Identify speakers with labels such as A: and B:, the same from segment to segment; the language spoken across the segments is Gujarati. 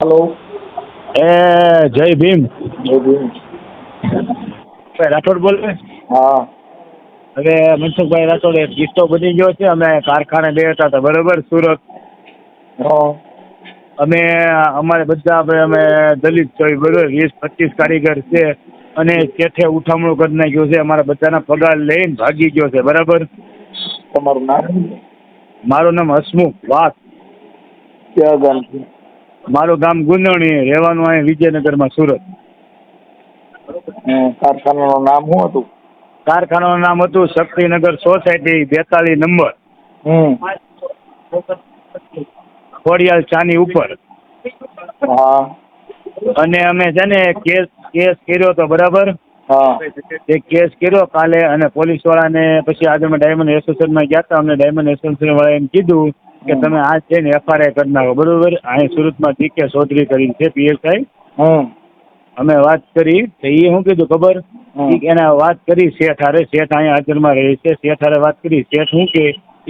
A: હલો.
B: એ જય ભીમ.
A: જય ભીમ.
B: રાઠોડ બોલે?
A: હા.
B: હવે મનસુખભાઈ રાઠોડ એક કિસ્સો બની ગયો છે અમે કારખાને બે હતા બરોબર સુરત. અમે અમારે બધા આપણે અમે દલિત છીએ બરોબર વીસ પચીસ કારીગર છે અને કેઠે ઉઠામણું કરી નાખ્યું છે અમારા બધાના પગાર લઈને ભાગી ગયો છે બરાબર?
A: તમારું નામ?
B: મારું નામ હસમુખ વાત.
A: ક્યાં ગામથી
B: મારું ગામ ગુંદણી રહેવાનું અહીં વિજયનગરમાં સુરત.
A: કારખાનાનું નામ શું હતું?
B: કારખાનાનું નામ હતું શક્તિનગર સોસાયટી બેતાલીસ નંબર.
A: હમ.
B: ખોડિયાલ ચાની ઉપર.
A: હા.
B: અને અમે છે ને કેસ કેસ કર્યો તો બરાબર?
A: એક
B: એ કેસ કર્યો કાલે અને પોલીસ વાળાને પછી આજે અમે ડાયમંડ એસોસિએશનમાં ગયા હતા અમને ડાયમંડ એસોસિએશન વાળા એમ કીધું કે તમે આ છે ને એફઆરઆઈ કરી નાખો બરોબર? અહીં સુરતમાં ટીકે ચૌધરી કરી છે પીએસઆઈ
A: હમ.
B: અમે વાત કરી તો એ શું કીધું ખબર? એના એને વાત કરી શેઠ હારે શેઠ અહીંયા હાજરમાં રહે છે શેઠ હારે વાત કરી શેઠ શું કે?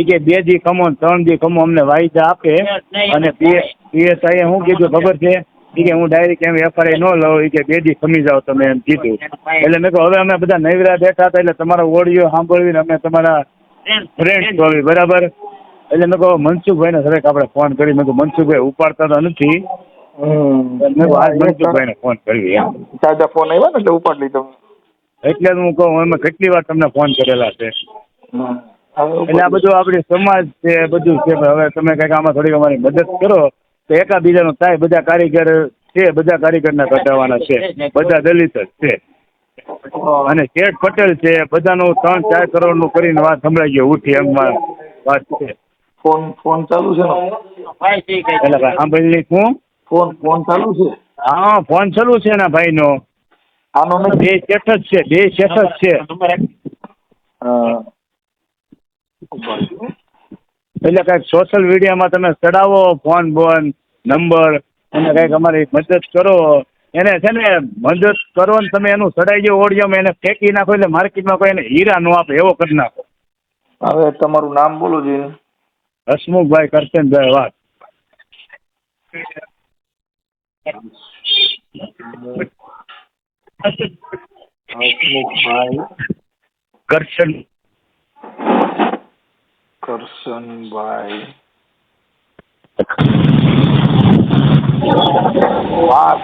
B: કે બે દી કમો ત્રણ દી કમો અમને વાયદા આપે. અને પીએસઆઈ શું કીધું ખબર છે? કે હું ડાયરેક્ટ એમ એફઆરઆઈ ન લઉં કે બે દી ખમી જાઓ તમે એમ કીધું. એટલે મેં કહ્યું હવે અમે બધા નવરા બેઠા હતા એટલે તમારો ઓડિયો સાંભળવીને અમે તમારા ફ્રેન્ડ જોવી બરાબર? એટલે મેં કહું મનસુખભાઈને સરેક આપણે ફોન કરી. મેં કહું મનસુખભાઈ ઉપાડતા તો નથી. મેં કહું આજ મનસુખભાઈને ફોન કરવી એમ.
A: તાજા ફોન આવ્યા ને એટલે ઉપાડ લીધો.
B: એટલે જ હું કહું એમાં કેટલી વાર તમને ફોન કરેલા છે. એટલે આ બધું આપણી સમાજ છે બધું છે હવે તમે કંઈક આમાં થોડીક અમારી મદદ કરો તો એકાબીજાનું થાય બધા કારીગર છે બધા કારીગરના કઢાવવાના છે બધા દલિત જ છે. અને શેઠ પટેલ છે બધાનું ત્રણ ચાર કરોડનું કરીને વાત સંભળાઈ ગયો ઉઠી એમ વાત છે.
A: ફોન ફોન ચાલુ છે
B: એટલે ભાઈ સાંભળી હું
A: ફોન. ફોન ચાલુ છે?
B: હા ફોન ચાલુ છે ને ભાઈનો.
A: આનો નથી?
B: બે સેટ જ છે બે સેટ જ છે. એટલે કંઈક સોશિયલ મીડિયામાં તમે ચડાવો ફોન બોન નંબર અને કંઈક અમારી મદદ કરો. એને છે ને મદદ કરો ને તમે એનું ચડાઈ ગયો ઓડિયોમાં એને ફેંકી નાખો એટલે માર્કેટમાં કોઈ એને હીરા નો આપે એવો કરી નાખો.
A: હવે તમારું નામ બોલો જોઈને
B: હસમુખભાઈ કરશનભાઈ વાત.
A: હસમુખભાઈ.
B: કરશન.
A: કરશનભાઈ. વાત.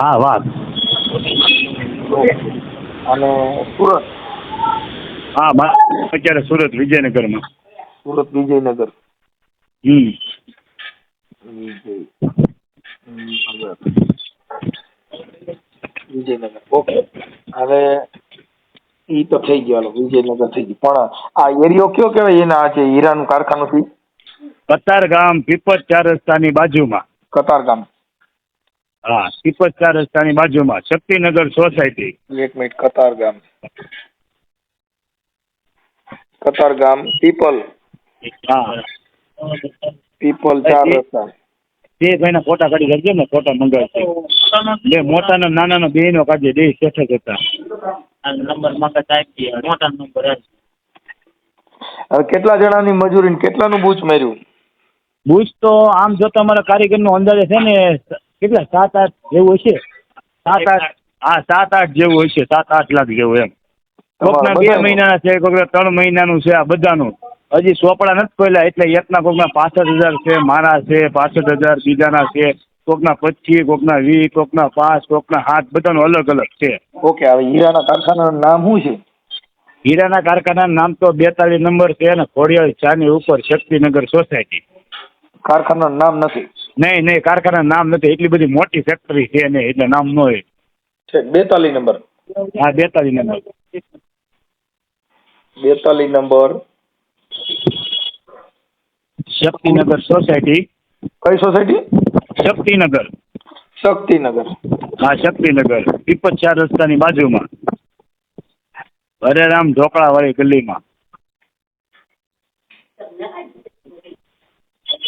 B: હા વાત.
A: અને સુરત.
B: હા મા અત્યારે સુરત વિજયનગરમાં.
A: સુરત વિજયનગર.
B: હમ.
A: વિજયનગર. વિજયનગર ઓકે. હવે ઈ તો થઈ ગયો હાલો વિજયનગર થઈ ગયું. પણ આ એરિયો કયો કહેવાય? એના છે હીરાનું કારખાનું થી
B: કતાર ગામ પીપત ચાર રસ્તાની બાજુમાં.
A: કતાર ગામ
B: હા પીપત ચાર રસ્તાની બાજુમાં. શક્તિનગર સોસાયટી.
A: એક મિનિટ કતાર ગામ કતાર ગામ પીપલ.
B: હા
A: પીપલ ચાર રસ્તા
B: બે ભાઈના ફોટા કાઢી કરજો ને ફોટા મંગાવશે બે મોટાનો નાનાનો બે નો કાઢજે બે શેઠ જ હતા.
C: નંબર મગજ આપી મોટા નંબર
A: હવે કેટલા જણાની મજૂરી ને કેટલાનું બૂચ માર્યું?
B: બૂચ તો આમ જો તમારા કારીગરનો અંદાજે છે ને કેટલા? સાત આઠ જેવું હશે? સાત આઠ હા સાત આઠ જેવું હશે સાત આઠ લાખ જેવું એમ. કોકના બે? મહિનાના છે કોકના ત્રણ મહિનાનું છે આ બધાનું. હજી સોપડા નથી ખોલ્યા એટલે એકના કોકના પાસઠ હજાર છે મારા છે પાસઠ હજાર બીજાના છે કોકના પચીસ કોકના વીસ કોકના પાંચ કોકના સાત બધાનો અલગ અલગ છે.
A: ઓકે હવે હીરાના કારખાનાનું નામ શું છે?
B: હીરાના કારખાનાનું નામ તો બેતાલીસ નંબર છે અને ખોડિયાળ ચાની ઉપર શક્તિનગર સોસાયટી.
A: કારખાનાનું નામ નથી?
B: નહીં નહીં કારખાનાનું નામ નથી એટલી બધી મોટી ફેક્ટરી છે ને એટલે નામ ન હોય.
A: છે બેતાલીસ નંબર?
B: હા બેતાલીસ નંબર.
A: બેતાલીસ નંબર.
B: શક્તિનગર સોસાયટી.
A: કઈ સોસાયટી?
B: શક્તિનગર.
A: શક્તિનગર.
B: હા શક્તિનગર. પીપત ચાર રસ્તાની બાજુમાં. હરેરામ ઢોકળાવાળી ગલીમાં.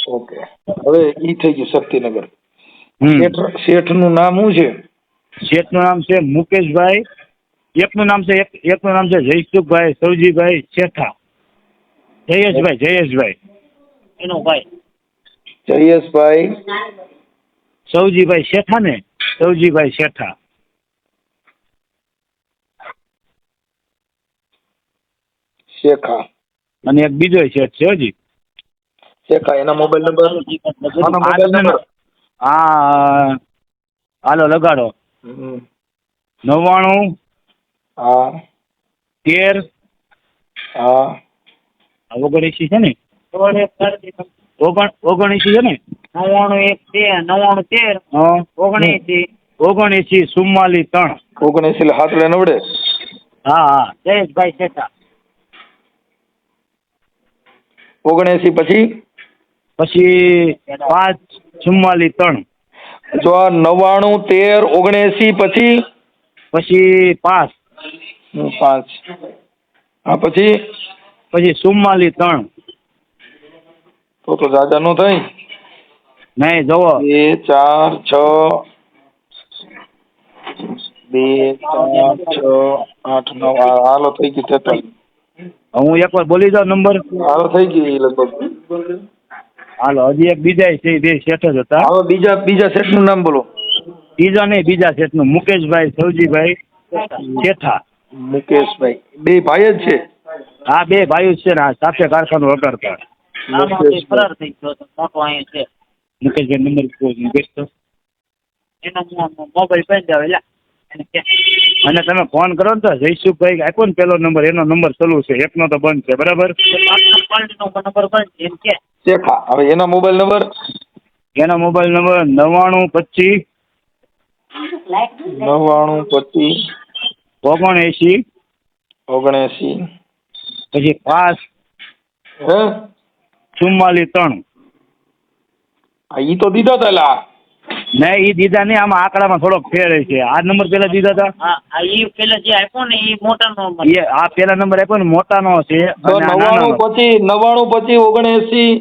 A: ઓકે. હવે ઈ થઈ ગયું શક્તિનગર. શેઠ શેઠનું નામ શું છે?
B: શેઠનું નામ છે મુકેશભાઈ. એકનું નામ છે એક એકનું નામ છે જયસુખભાઈ સૌજીભાઈ શેઠા. જયેશભાઈ જયેશભાઈ.
C: એનો ભાઈ
A: જયેશભાઈ.
B: સૌજીભાઈ શેઠા ને? સૌજીભાઈ શેઠા.
A: શેખા.
B: અને એક બીજો શેઠ છે હજી.
A: શેખા એના મોબાઈલ નંબર?
B: હા હાલો લગાડો. નવ્વાણું
A: હા.
B: તેર
A: હા.
B: ઓગણએંશી છે ને? ઓગણીસી છે ને?
C: નવ્વાણું એક બે નવ્વાણું તેર ઓગણીસી.
B: ઓગણીસી ચુમ્માલીસ ત્રણ.
A: ઓગણીસી હાથ લઈને નવડે
B: હા હા.
C: જયેશભાઈ શેઠા.
A: ઓગણએસી પછી?
B: પછી પાંચ ચુમ્માલીસ ત્રણ.
A: જો આ નવ્વાણું તેર ઓગણએસી પછી?
B: પછી પાંચ.
A: પાંચ. હા પછી?
B: પછી ચુમ્માલીસ ત્રણ.
A: તો તો દાદા નું થઈ?
B: નહીં જોવો
A: બે ચાર છ. બે ચાર છ આઠ નવ હાલો થઈ ગયું તેતાલીસ.
B: હું એકવાર બોલી દઉં નંબર?
A: હાલો થઈ ગઈ લગભગ.
B: હાલો હજી એક બીજા છે બે સેઠ જ હતા.
A: હવે બીજા બીજા સેટનું નામ બોલો.
B: બીજા નહીં બીજા શેઠનું. મુકેશભાઈ સૌજીભાઈ શેઠા.
A: મુકેશભાઈ. બે ભાઈ જ છે?
B: આ બે ભાઈઓ છે ને આ સાથે કારખાનું વગાડતા
C: આમાંથી ફરાર થઈ ગયો તો મોટો અહીંયા છે.
B: મુકેશભાઈ નંબર મુકેશ તો?
C: એનો મોબાઈલ બંધ આવે લા.
B: અને તમે ફોન કરો ને તો જયસુખભાઈ આપ્યો ને પેલો નંબર એનો નંબર ચાલુ છે. એકનો તો બંધ છે બરાબર?
C: નંબર બંધ એમ કે.
A: શેખા હવે એનો મોબાઈલ નંબર?
B: એનો મોબાઈલ નંબર નવ્વાણું પચીસ
A: નવ્વાણું પચીસ
B: ઓગણએંશી
A: ઓગણએસી
B: પછી પાસ
A: હે?
B: ચુમ્માલીસ ત્રણ.
A: ઈ તો દીધા તા લા.
B: નહીં એ દીધા નહીં આમાં આંકડામાં થોડોક ફેર છે. આ નંબર પેલા દીધા હતા
C: આ ઈ પેલા જે આપ્યો ને ઈ મોટા નો
B: એ આ પેલા નંબર આપ્યો ને મોટાનો છે
A: નવાણું
B: પછી
A: પચીસ ઓગણએસી.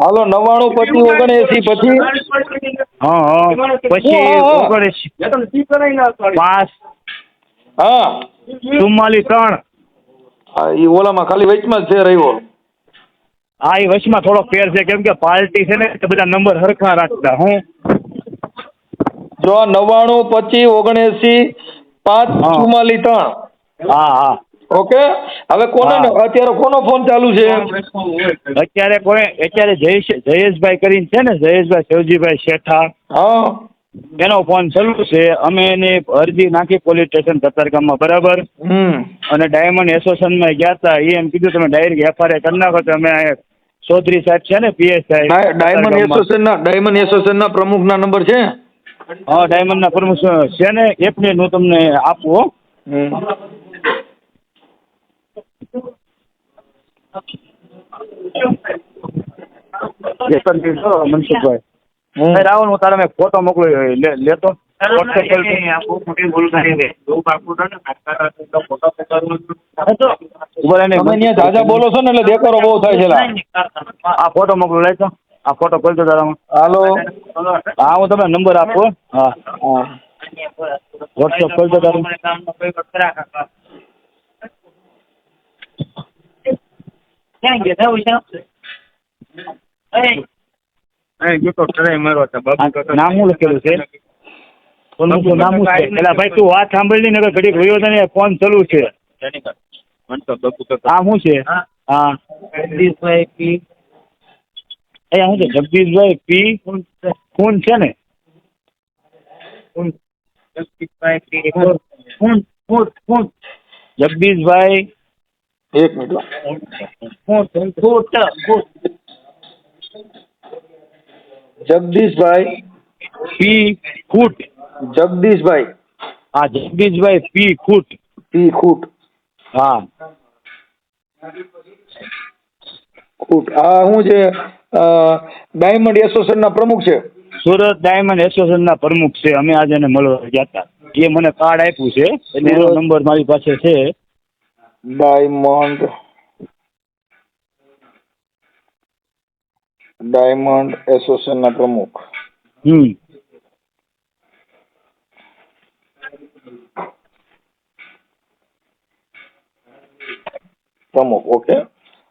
A: હાલો નવાણું પછી ઓગણએસી પછી?
B: હા હા. પછી ઓગણએસી. પાંચ.
A: હા.
B: ચુમ્માલીસ ત્રણ.
A: હા ઈ ઓલામાં ખાલી વચમાં જ છે રહ્યો.
B: હા એ વચમાં થોડો ફેર છે કેમ કે પાર્ટી છે ને બધા નંબર હરખા રાખતા હું?
A: જો નવ્વાણું પચીસ ઓગણએસી પાંચ. ચુમ્માલીસ ત્રણ.
B: હા હા.
A: ઓકે? હવે કોનો. અત્યારે કોનો ફોન ચાલુ છે?
B: અત્યારે કોઈ અત્યારે જયેશ જયેશભાઈ કરીને છે ને જયેશભાઈ શિવજીભાઈ શેઠા
A: હા.
B: એનો ફોન ચાલુ છે. અમે એની અરજી નાખી પોલીસ સ્ટેશન કતારગામમાં બરાબર? અને ડાયમંડ એસોસિએશનમાં ગયા હતા એ એમ કીધું તમે ડાયરેક્ટ એફઆરઆઈ કરી નાખો. તો અમે ચૌધરી સાહેબ છે ને પીએસ
A: સાહેબ ડાયમંડ એસોસિએશનના ડાયમંડ એસોસિએશનના પ્રમુખના નંબર છે?
B: હા ડાયમંડના પ્રમુખ છે ને. એક મિનિટ હું તમને આપું મનસુખભાઈ. રાહુલ હું તારે મેં ફોટો મોકલ્યો એ લે- લેતો.
A: બોલો છો ને એટલે દેખાડો બહુ થાય છે.
B: આ ફોટો મોકલો લેતો આ ફોટો ખોલતો તારા
A: હાલો.
B: હા હું તમને નંબર આપું હા.
A: હા
B: વોટ્સઅપ ખોલતો તારું.
C: ક્યાં ગયા હતા વિશાલ? તો
B: નામ શું લખેલું છે? ફોનનું નામ શું છે? પેલા ભાઈ તું વાત સાંભળી ને ઘડીક રહ્યો તને ફોન ચાલુ છે. આ શું છે? હા.
C: જગદીશભાઈ પી.
B: અહીંયા શું છે? જગદીશભાઈ પી? ખૂન છે? ને?
C: જગદીશભાઈ કોણ? કોણ? કોણ?
A: એક મિનિટ હો.
C: કોણ?
A: જગદીશભાઈ
B: પી ખૂટ
A: જગદીશભાઈ.
B: હા જગદીશભાઈ પી ખૂટ
A: પી ખૂટ
B: હા.
A: ખૂટ આ શું છે ડાયમંડ એસોસિએશન ના પ્રમુખ છે.
B: સુરત ડાયમંડ એસોસિએશનના પ્રમુખ છે. અમે આજે એને મળવા ગયા હતા. એ મને કાર્ડ આપ્યું છે. એટલે એનો નંબર મારી પાસે છે.
A: ડાયમંડ ડાયમંડ એસોસિએશન ના પ્રમુખ.
B: હમ.
A: પ્રમુખ ઓકે.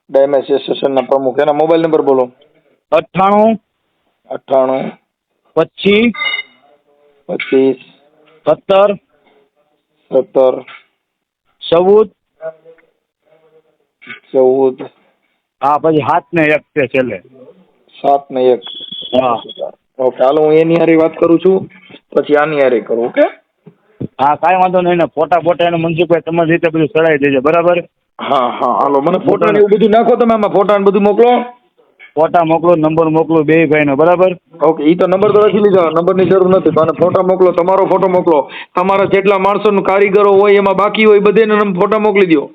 A: ડાયમંડ એસોસિએશન ના પ્રમુખ. એના મોબાઈલ નંબર બોલો.
B: અઠ્ઠાણું.
A: અઠ્ઠાણું.
D: પચીસ.
A: પચીસ.
D: સત્તર.
A: સત્તર.
D: ચૌદ.
A: ચૌદ.
D: હા પછી સાત ને એક છે છેલ્લે.
A: સાત ને એક.
D: હા.
A: ઓકે હાલો હું એની હારે વાત કરું છું પછી આની હારે કરું ઓકે
D: હા કાંઈ વાંધો નહીં ને ફોટા ફોટા એને મનસુખભાઈ તમારી રીતે બધું ચડાવી દેજો બરાબર?
A: હા હા હાલો મને ફોટા ને એવું બધું નાખો તમે આમાં ફોટા ને બધું મોકલો.
D: ફોટા મોકલો નંબર મોકલો બે ભાઈનો બરાબર?
A: ઓકે ઈ તો નંબર તો લખી લીધો નંબરની જરૂર નથી પણ ફોટા મોકલો તમારો ફોટો મોકલો. તમારા જેટલા માણસો કારીગરો હોય એમાં બાકી હોય બધાને ફોટા મોકલી દો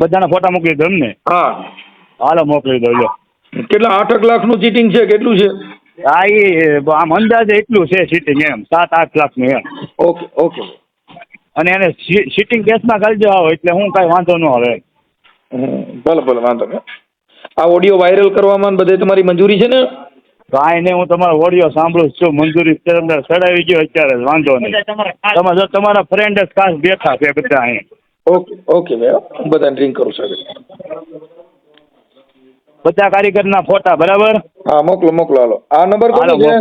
D: બધાના ફોટા મોકલી દો એમને?
A: હા.
D: હાલો મોકલી દો
A: કેટલા આઠ લાખનું ચીટિંગ છે કેટલું છે?
D: હા એ આમ અંદાજે એટલું છે સીટિંગ એમ સાત આઠ લાખનું એમ.
A: Okay okay.
D: અને એને સીટિંગ કેસમાં કરી દેવા હોય એટલે હું કાંઈ વાંધો ન આવે.
A: ભલે ભલે વાંધો નહીં. આ ઓડિયો વાયરલ કરવામાં બધે તમારી મંજૂરી છે ને?
D: કાંઈ નહીં હું તમારો ઓડિયો સાંભળું જ છું. મંજૂરી છે અંદર ચડાવી ગયો અત્યારે જ વાંધો નહીં.
E: બધા તમારા
D: તમે જો તમારા ફ્રેન્ડ જ ખાસ બેઠા છે બધા અહીં.
A: ઓકે ઓકે ભાઈ હું બધાને ડ્રિંક કરું સાહેબ
D: બધા કારીગરના ફોટા બરાબર?
A: હા મોકલો મોકલો હાલો. આ નંબર કોનો છે?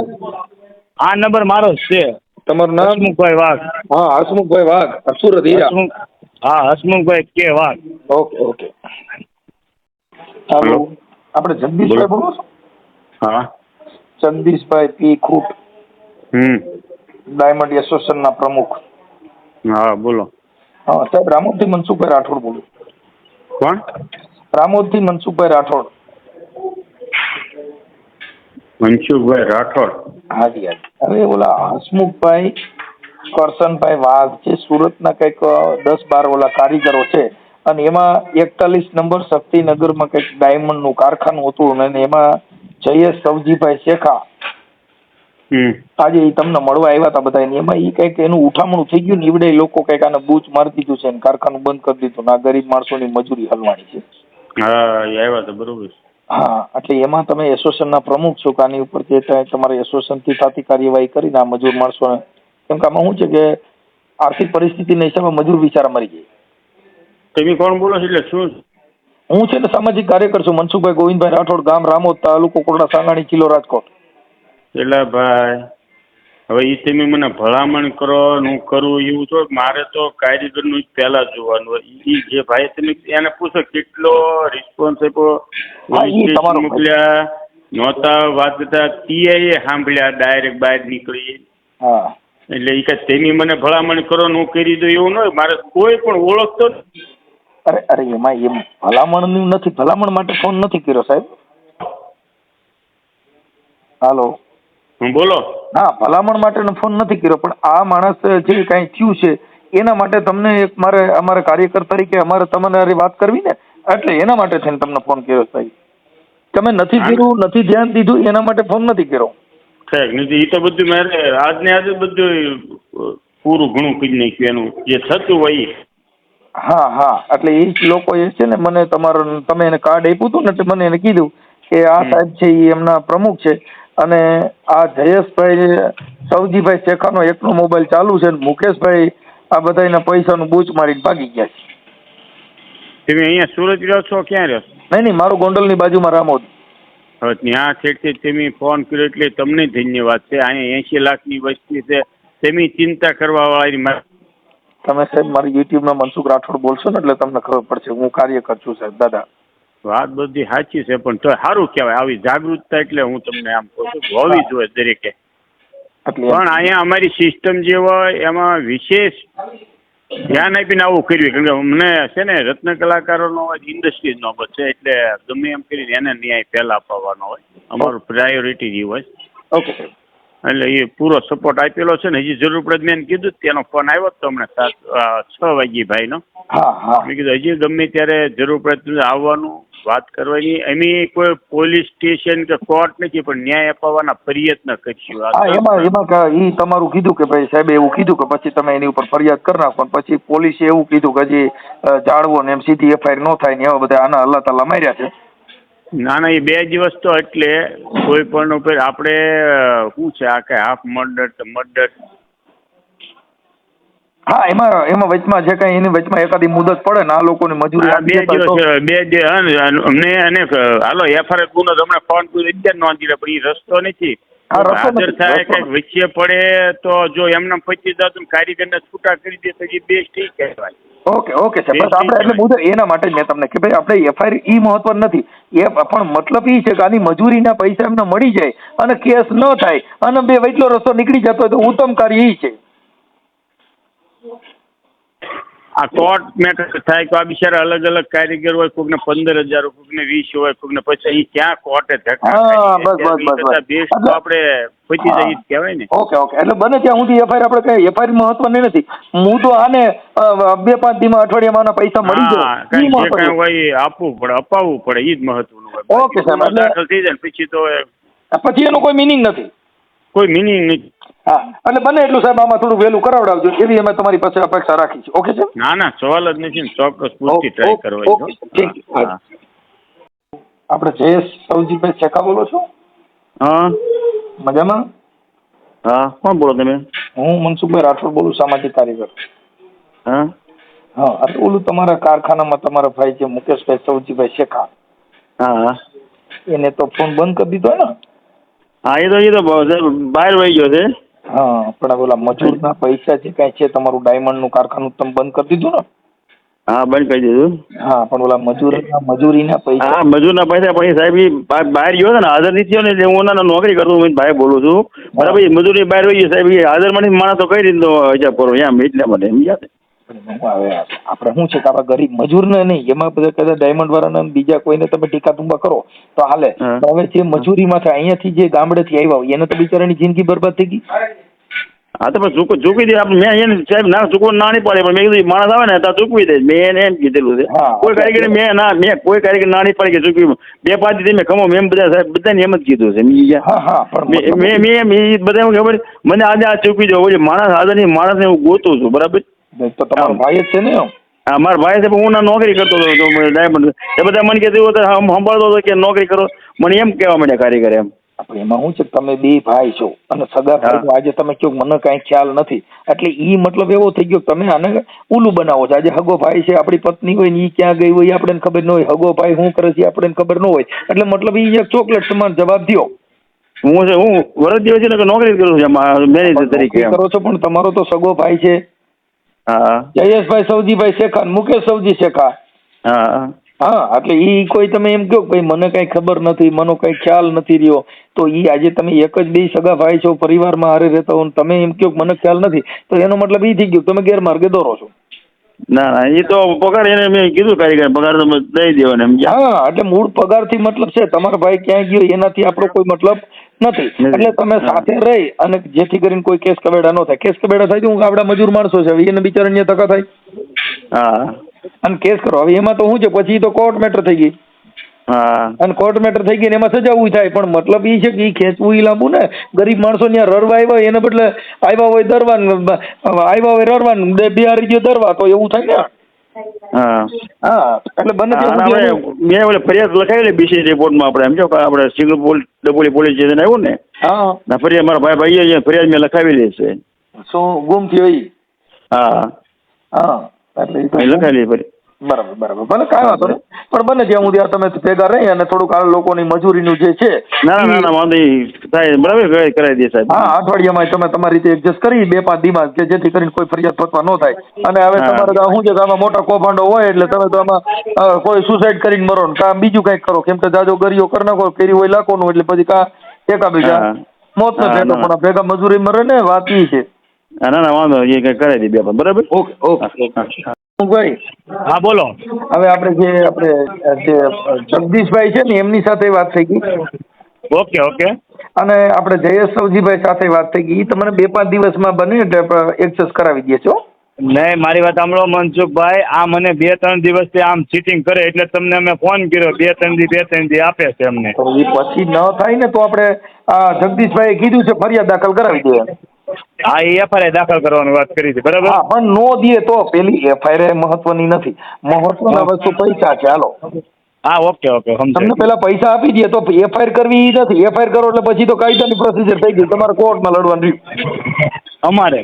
D: આ નંબર મારો જ છે.
A: તમારું નામ?
D: હસમુખભાઈ વાઘ.
A: હા હસમુખભાઈ વાઘ. સુરત હીરા.
D: હા હસમુખભાઈ કે વાઘ.
A: Okay okay. હાલો. આપણે જગદીશભાઈ બોલો છો?
D: હા.
A: જગદીશભાઈ પી ખૂટ.
D: હમ.
A: ડાયમંડ એસોસિએશનના પ્રમુખ.
D: હા બોલો.
A: હા સાહેબ રામોદથી મનસુખભાઈ રાઠોડ બોલું.
D: કોણ?
A: રામોદથી મનસુખભાઈ રાઠોડ.
D: મનસુખભાઈ રાઠોડ.
A: હાજી હાજી. હવે ઓલા હસમુખભાઈ કરશનભાઈ વાઘ જે સુરતના કંઈક દસ બાર ઓલા કારીગરો છે. અને એમાં એકતાલીસ નંબર શક્તિનગરમાં કંઈક ડાયમંડનું કારખાનું હતું અને એમાં જયેશ સવજીભાઈ શેખા આજે એ તમને મળવા આવ્યા હતા બધા. એમાં એ કંઈક એનું ઉઠામણું થઈ ગયું ને ઈવડે લોકો કંઈક આને બૂચ મારી દીધું છે ને કારખાનું બંધ કરી દીધું. ને આ ગરીબ માણસોની મજૂરી હલવાની છે.
D: હા એ આવ્યા હતા બરોબર.
A: હા એટલે એમાં તમે એસોસિએશનના પ્રમુખ છો કે આની ઉપર જે તમારે એસોસિએશનથી થતી કાર્યવાહી કરીને આ મજૂર માણસોને કેમ કે આમાં શું છે કે આર્થિક પરિસ્થિતિના હિસાબે મજૂર બિચારા મરી જાય.
D: તમે કોણ બોલો છો એટલે શું?
A: હું છે ને સામાજિક કાર્યકર છું મનસુખભાઈ ગોવિંદભાઈ રાઠોડ ગામ રામોદ તાલુકો કોટડા સાંગાણી જિલ્લો રાજકોટ.
D: એટલે ભાઈ. હવે એ તમે મને ભલામણ કરો ને હું કરું એવું તો મારે તો કારીગરનું જ પહેલા જોવાનું હોય. એ જે ભાઈ તમે એને પૂછો કેટલો રિસ્પોન્સ આપ્યો મોકલ્યા નહોતા વાંચતા ટીઆઈએ સાંભળ્યા ડાયરેક્ટ બહાર નીકળી
A: હા.
D: એટલે એ કે તેની મને ભલામણ કરો ને હું કરી દઉં એવું ન હોય. મારે કોઈ પણ ઓળખતો
A: અરે અરે એમાં એમ ભલામણનું નથી ભલામણ માટે ફોન નથી કર્યો સાહેબ. હાલો.
D: બોલો.
A: હા ભલામણ માટેનો ફોન નથી કર્યો પણ આ માણસ જે કાંઈ થયું છે એના માટે તમને એક મારે અમારા કાર્યકર તરીકે અમારે તમારે વાત કરવી ને એટલે એના માટે થઈને તમને ફોન કર્યો સાહેબ. તમે નથી કર્યું નથી ધ્યાન દીધું એના માટે ફોન નથી કર્યો.
D: સાહેબ નથી એ તો બધું મારે આજને આજે બધું પૂરું ઘણું કરી નાખ્યું એનું. જે થતું હોય
A: હા હા એટલે એ લોકો એ છે ને મને તમારો તમે એને કાર્ડ આપ્યું હતું ને એટલે મને એને કીધું કે આ. સાહેબ છે એ એમના પ્રમુખ છે. અને આ જયેશભાઈ સૌજીભાઈ શેખાનો એકનો મોબાઈલ ચાલુ છે ને મુકેશભાઈ આ બધાના પૈસાનું બૂચ મારીને ભાગી ગયા છે.
D: તમે અહીંયા સુરત રહ્યો છો ક્યાં રહ્યો
A: નહીં નહીં મારું ગોંડલની બાજુમાં રામોદ.
D: ત્યાં છેકથી તમે ફોન કર્યો એટલે તમને ધન્યવાદ છે. અહીંયા એંશી લાખની વસ્તી છે. તેમની ચિંતા કરવા વાળાની
A: તમે સાહેબ મારી યુટ્યુબમાં મનસુખ રાઠોડ બોલશો ને એટલે તમને ખબર પડશે. હું કાર્યકર છું સાહેબ દાદા.
D: વાત બધી સાચી છે પણ તો સારું કહેવાય. આવી જાગૃતતા એટલે હું તમને આમ કહું છું હોવી જોઈએ દરેકે. પણ અહીંયા અમારી સિસ્ટમ જે હોય એમાં વિશેષ ધ્યાન આપીને આવું કર્યું. કારણ કે અમને છે ને રત્ન કલાકારોનો હોય ઇન્ડસ્ટ્રીઝનો છે એટલે ગમે એમ કરીને એને ન્યાય પહેલા અપાવવાનો હોય. અમારું પ્રાયોરિટી જે હોય.
A: ઓકે
D: એટલે એ પૂરો સપોર્ટ આપેલો છે ને હજી જરૂર પડે મેં કીધું તેનો ફોન આવ્યો તો હમણાં સાત છ વાગ્યે ભાઈનો. મેં કીધું હજી ગમે ત્યારે જરૂર પડે આવવાનું. વાત કરવાની. એની કોઈ પોલીસ સ્ટેશન કે કોર્ટ નથી પણ ન્યાય અપાવવાના પ્રયત્ન કરશું.
A: હા એમાં એમાં કા- ઈ તમારું કીધું કે ભાઈ સાહેબ એવું કીધું કે પછી તમે એની ઉપર ફરિયાદ કરી નાખો પછી પોલીસે એવું કીધું કે હજી જાળવો ને એમ સીધી એફઆઈઆર ન થાય ને એવા બધા આના અલ્લાહ તાલા માર્યા છે.
D: ના ના એ બે દિવસ તો એટલે કોઈ પણ ઉપર આપણે શું છે આ કે હાફ મર્ડર મર્ડર
A: હા એમાં એમાં વચમાં જે કઈ એની વચમાં એકાદી મુદત પડે ને આ લોકોની મજૂરી
E: બે દિવસ બે જે અમને અને હાલો એફઆરએસ ગુનો હમણાં ફોન કરી અગિયાર નોંધી લે પણ એ રસ્તો નથી. હાજર થાય કંઈક વચ્ચે પડે તો જો એમને પચીસ હજાર કારીગરને છૂટા કરી દે તો એ બેસ્ટ ઠીક કહેવાય.
A: ઓકે ઓકે
E: સર
A: બસ આપણે એટલે મુદત એના માટે જ મેં તમને કે ભાઈ આપણે એફઆઈઆર ઈ મહત્વ નથી. એ પણ મતલબ ઈ છે કે આની મજૂરીના પૈસા એમને મળી જાય અને કેસ ન થાય અને બે વૈટલો રસ્તો નીકળી જતો હોય તો ઉત્તમ કાર્ય ઈ છે.
E: આ કોટ મેટર થાય તો આ બિચારા અલગ અલગ કારીગર હોય કોકને પંદર હજાર કોકને વીસ હોય કોકને પછી અહીં ક્યાં કોટે ધક્કા આપણે પચી જઈએ કહેવાય ને.
A: Okay okay. એટલે બને ત્યાં સુધી એફઆઈઆર આપણે કઈ એફઆઈઆર મહત્વની નથી. હું તો આને બે પાંચ દીમાં અઠવાડિયામાં પૈસા મળી જાય.
E: કાંઈ હોય આપવું પડે અપાવવું પડે એ જ મહત્વનું હોય.
A: ઓકે, સાહેબ,
E: દાખલ થઈ જાય પછી તો
A: પછી એનો કોઈ મિનિંગ નથી.
E: કોઈ મિનિંગ નથી.
A: હા એટલે બને એટલું સાહેબ આમાં થોડું વહેલું કરાવડાવજો એવી અમે તમારી પાસે અપેક્ષા રાખી છે. ઓકે છે
E: ના ના સવાલ જ નથી ચોક્કસ પૂરતી ટ્રાય
A: કરવાની. આપણે જયેશ સૌજીભાઈ ચેકા બોલો છો?
E: હા.
A: મજામાં?
E: હા કોણ બોલો તમે?
A: હું મનસુખભાઈ રાઠોડ બોલું સામાજિક કાર્યકર.
E: હા.
A: હા આ તો ઓલું તમારા કારખાનામાં તમારા ભાઈ છે મુકેશભાઈ સૌજીભાઈ શેખા.
E: હા.
A: એને તો ફોન બંધ કરી દીધો ને?
E: હા એ તો એ તો બહાર વહી ગયો છે.
A: હા પણ ઓલા ઓલા મજૂરના પૈસા જે કાંઈ છે તમારું ડાયમંડનું કારખાનું તમે બંધ કરી દીધું ને?
E: હા બંધ કરી દીધું.
A: હા પણ ઓલા મજૂરના મજૂરીના પૈસા
E: હા મજૂરના પૈસા પછી સાહેબ બહાર ગયો ને હાજર નથી થયો ને એટલે હું ઓના નોકરી કરતો હું ભાઈ બોલું છું. બરાબર મજૂરી બહાર ગયો સાહેબ હાજર મને માણસ તો કઈ રીતે હજાર કરો એમ એટલે મને સમજ્યા
A: આપણે શું છે કે આપણા ગરીબ મજૂરને નહીં એમાં કદાચ ડાયમંડ વાળાને બીજા કોઈને તમે ટીકા તુંબા કરો તો હાલે. હવે જે મજૂરીમાંથી અહીંયાથી જે ગામડેથી આવ્યા હોય એને તો બિચારાની જિંદગી બરબાદ થઈ ગઈ.
E: હા તો પણ ચૂક ચૂકવી દે. આપણે મેં એને સાહેબ ના ચૂકવો ના નહીં પડે પણ મેં કીધું માણસ આવે ને તો ચૂકવી દે. મેં એને એમ કીધેલું છે. કોઈ કારીગર મેં ના મેં કોઈ કારીગર ના નહીં પાડી કે ચૂકવી બે પાંચ દી મેં કમો મેં બધા સાહેબ બધાને એમ જ કીધું છે.
A: હા હા પણ
E: મેં મેં એમ બધા ખબર મને આજે આ ચૂકવી દો. માણસ હાજર નહીં માણસને હું ગોતું છું. બરાબર?
A: તો તમારો ભાઈ જ છે ને
E: હા મારા ભાઈ સાહેબ હું ના નોકરી કરતો હતો ડાયમંડ એ બધા મને કહેતું હતું સંભાળતો હતો કે નોકરી કરો. મને એમ કહેવા માંડ્યા કારીગર એમ.
A: આપણે એમાં શું છે તમે બે ભાઈ છો અને સગા ભાઈ આજે તમે કયો મને કાંઈ ખ્યાલ નથી. એટલે ઈ મતલબ એવો થઈ ગયો તમે આને ઉલું બનાવો છો. આજે હગો ભાઈ છે આપણી પત્ની હોય ને ઈ ક્યાં ગઈ હોય આપણને ખબર ન હોય. હગો ભાઈ શું કરે છે આપણને ખબર ન હોય. એટલે મતલબ ઈ એક ચોકલેટ સમાન જવાબ દ્યો.
E: હું છે હું વરદ દિવસ છે ને નોકરી જ કરું છું મેરેજ મેનેજર તરીકે
A: કરો છો પણ તમારો તો સગો ભાઈ છે.
E: હા
A: જયેશભાઈ સૌજીભાઈ શેખા મુકેશ સૌજી શેખા
E: હા
A: હા. એટલે ઈ કોઈ તમે એમ કહો ભાઈ મને કઈ ખબર નથી મને કઈ ખ્યાલ નથી રહ્યો તો ઈ આજે તમે એક જ બે સગા ભાઈ છો પરિવારમાં હારે રહેતા હો તમે એમ કહો મને ખ્યાલ નથી તો એનો મતલબ ઈ થઈ ગયો તમે ગેરમાર્ગે દોરો છો.
E: ના ના એ તો પગાર એને મેં કીધું કારીગર પગાર તો મેં દઈ દેવાનો એમ
A: હા એટલે મૂળ પગારથી મતલબ છે તમારો ભાઈ ક્યાં ગયો એનાથી આપણો કોઈ મતલબ નથી. એટલે તમે સાથે રહી અને જેથી કરીને કોઈ કેસ કબેડા ન થાય. કેસ કબેડા થાય તો હું આપડા મજૂર માણસો છે. હવે એને બિચારાને ધક્કા થાય.
E: હા.
A: અને કેસ કરો. હવે એમાં તો શું છે? પછી તો કોર્ટ મેટર થઈ ગઈ.
E: હા.
A: અને કોર્ટ મેટર થઈ ગઈ ને એમાં સજાવું થાય. પણ મતલબ એ છે કે એ ખેંચવું ઈ લાંબુ ને. ગરીબ માણસો ત્યાં રડવા આવ્યા એના એને બદલે આવ્યા હોય દરવાન આવ્યા હોય રડવાન બે બિહારી ગયો દરવા. તો એવું થાય ને
E: હા.
A: હા એટલે બને
E: મેં ઓલે ફરિયાદ લખાવેલી બીસી રિપોર્ટમાં આપણે. એમ જો કે આપણે single police Dabholi police station આવ્યું ને
A: હા.
E: ફરિયાદ મારા ભાઈ ભાઈએ અહીંયા ફરિયાદ મેં લખાવેલી છે.
A: શું ગુમ થયો
E: હા.
A: હા એટલે
E: લખાવેલી ફરિયાદ
A: બરાબર બરાબર. ભલે કાંઈ વાંધો નહીં. પણ બને ત્યાં સુધી આ તમે ભેગા રહી અને થોડુંક આ લોકોની મજૂરીનું જે છે
E: ના ના, ના વાંધો સાહેબ બરાબર કરાવી દે સાહેબ.
A: હા અઠવાડિયામાં તમે તમારી રીતે એડજસ્ટ કરી બે પાંચ દીમાં કે જેથી કરીને કોઈ ફરિયાદ પતવા ન થાય. અને હવે તમારે તો શું છે કે આમાં મોટા કૌભાંડો હોય એટલે તમે તો આમાં કોઈ સુસાઇડ કરીને મરો ને. કાં બીજું કંઈક કરો. કેમ કે જાજો ગરીઓ કરી નાખો કેરી હોય લાખોનું એટલે પછી કા એકા બીજા મોત ન
E: હા,
A: ભેટો પણ ભેગા મજૂરી મરે ને વાત એ છે.
E: ના ના વાંધો એ કઈ કરાવી દે બે બરાબર?
A: ઓકે ઓકે
E: હા, હા.
A: ભાઈ
E: હા બોલો.
A: હવે આપણે જે આપણે જે જગદીશભાઈ છે ને એમની સાથે વાત થઈ ગઈ.
E: Okay okay.
A: અને આપણે જયેશ સાથે વાત થઈ ગઈ. તમને બે પાંચ દિવસમાં બને એટલે એક્સેસ કરાવી દે છો?
E: નહીં મારી વાત સાંભળો મનસુખભાઈ આ મને બે ત્રણ દિવસથી આમ ચીટિંગ કરે એટલે તમને અમે ફોન કર્યો બે ત્રણ દી બે ત્રણ દી આપે છે અમને
A: પછી ન થાય ને તો આપણે જગદીશભાઈ જગદીશભાઈએ કીધું છે ફરિયાદ દાખલ કરાવી દે
E: હા એ એફઆઈઆર દાખલ કરવાની વાત કરી છે બરાબર?
A: હા પણ નો દે તો પેલી એફઆઈઆર મહત્વની નથી. મહત્વના વસ્તુ પૈસા છે હાલો.
B: હા ઓકે ઓકે
A: તમને પેલા પૈસા આપી દે તો એફઆઈઆર કરવી નથી. એફઆઈઆર કરો એટલે પછી તો કાયદાની પ્રોસિજર થઈ ગઈ તમારે કોર્ટમાં લડવાનું રહ્યું.
B: અમારે?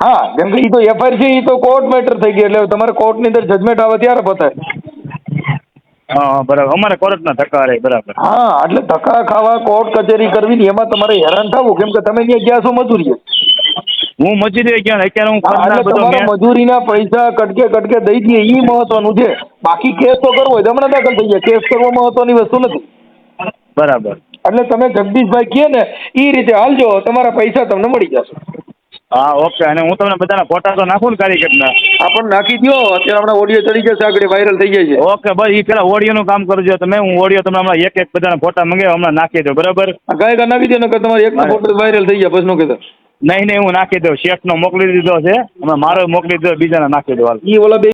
A: હા કેમ કે એ તો એફઆઈઆર છે એ તો કોર્ટ મેટર થઈ ગઈ એટલે તમારે કોર્ટની અંદર જજમેન્ટ આવે ત્યારે પતાય.
B: હા હા, બરાબર. અમારે કોર્ટના ધક્કા રહે બરાબર.
A: હા એટલે ધક્કા ખાવા કોર્ટ કચેરી કરવી ને એમાં તમારે હેરાન થવું. કેમ કે તમે ત્યાં ગયા છો મજૂરીએ.
B: હું મજૂરી ગયો અત્યારે હું
A: એટલે
B: બધો
A: મજૂરીના પૈસા કટકે કટકે દઈ દઈએ ઈ મહત્વનું છે. બાકી કેસ તો કરવો હોય તો હમણાં દાખલ થઈ જાય. કેસ કરવો મહત્વની વસ્તુ નથી.
B: બરાબર.
A: એટલે તમે જગદીશભાઈ કહે ને એ રીતે હાલજો તમારા પૈસા તમને મળી જશે.
B: હા ઓકે. અને હું તમને બધાના ફોટા તો નાખું ને કારીગરના
A: આપણને નાખી દો અત્યારે હમણાં ઓડિયો ચડી જશે આગળ વાયરલ થઈ જાય છે.
B: ઓકે બસ એ પેલા ઓડિયોનું કામ કરજો. તમે હું ઓડિયો તમને હમણાં એક એક બધાના ફોટા મંગાવ્યો હમણાં નાખી દો. બરાબર?
A: ગાયકા નાખી દો નકર તમારે
B: એક
A: ફોટો વાયરલ થઈ જાય બસ નો કહેતા.
B: નહીં નહીં, હું નાખી દઉં. શેઠનો મોકલી દીધો છે. અમે મારો મોકલી દીધો બીજાને નાખી દો
A: ઈ ઓલા બે